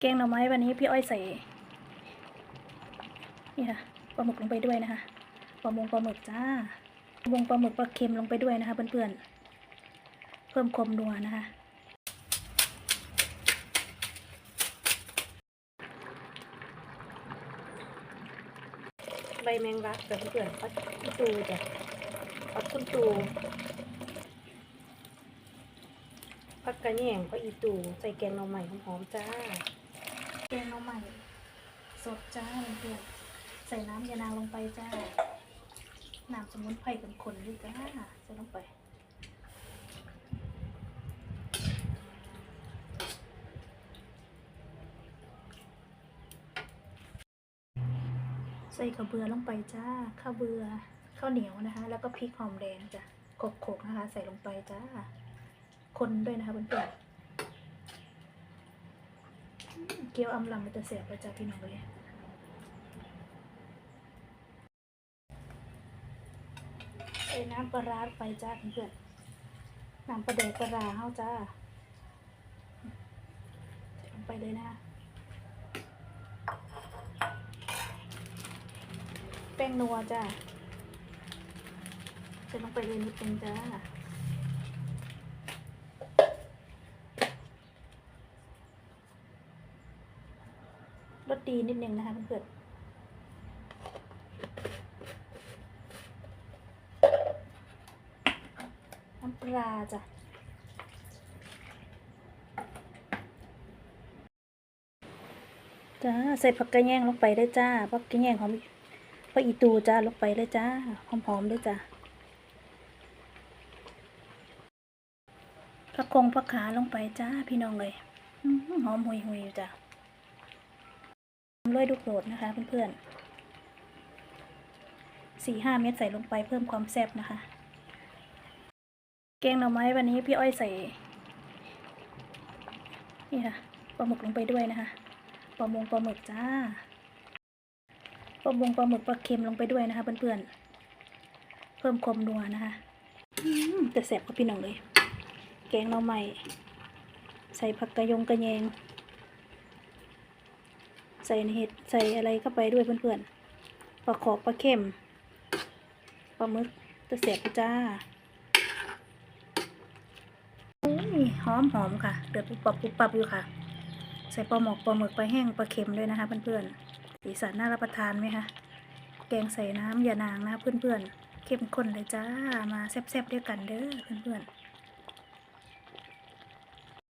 แกงหน่อไม้วันนี้พี่อ้อยใส่นี่ค่ะปลาหมึกลงไปด้วยนะคะปลามงปลาหมึกจ้าปลามงปลาหมึกปลาเค็มลงไปด้วยนะคะเพื่อนๆเพิ่มความนัวนะคะ ใบแมงลักจ้ะเพื่อนๆปัดคุณตูจ้ะปัดคุณตูผักกระแยงก็อีตูใส่แกงหน่อใหม่หอมๆจ้า แกงหน่อใหม่ สดจ้าเพื่อนใส่น้ำยานางลงไปจ้า น้ำสมุนไพรเป็นคนด้วยจ้าใส่ลงไปใส่ข้าวเบือลงไปจ้า ข้าวเบือ ข้าวเหนียวนะคะ แล้วก็พริกหอมแดงจ้ะโขกๆนะคะ ใส่ลงไปจ้า คนด้วยนะคะเพื่อนๆอืม เกี๊ยวอำลำมันจะเสียบแล้วจ้าพี่น้องเลยใส่น้ำปลาร้าไปจ้าเพื่อนน้ำปลาแดกปลาร้าเฮาจ้าลงไปเลยนะคะแป้งนัวจ้าใส่ลงไปเลยนิดนึงจ้า รสดีนิดนึงนะคะเพื่อนน้ำปลาจ้ะจ้าใส่ผักกระแยงลงไปได้จ้าผักกระแยงหอมผักอีตูจ้าลงไปเลยจ้าหอมๆด้วยจ้าผักคงผักขาลงไปจ้าพี่น้องเลยหอหอมหุยๆอยู่จ้า ด้วยลูกโดดนะคะเพื่อนๆสี่ห้าเม็ดใส่ลงไปเพิ่มความแซ่บนะคะ แกงหน่อไม้วันนี้พี่อ้อยใส่ นี่ค่ะปลาหมึกลงไปด้วยนะคะปลามงปลาหมึกจ้าปลามงปลาหมึกปลาเค็มลงไปด้วยนะคะเพื่อนๆ เพิ่มความนัวนะคะแต่แสบกับพี่น้องเลย แกงหน่อไม้ใส่ผักกระยงกระแยง ใส่เห็ดใส่อะไรเข้าไปด้วยเพื่อนๆปลาขอบปลาเค็มปลาหมึกต่แสบจ้าอุ้ยหอมหอมค่ะเดือดปุบปับปุบปับอยู่ค่ะ ใส่ปลาหมกปลาหมึกปลาแห้งปลาเค็มด้วยนะคะ เพื่อนๆสีสันน่ารับประทานไหมคะแกงใส่น้ำยานางนะเพื่อนๆเข้มข้นเลยจ้ามาแซ่บๆด้วยกันเด้อเพื่อนๆ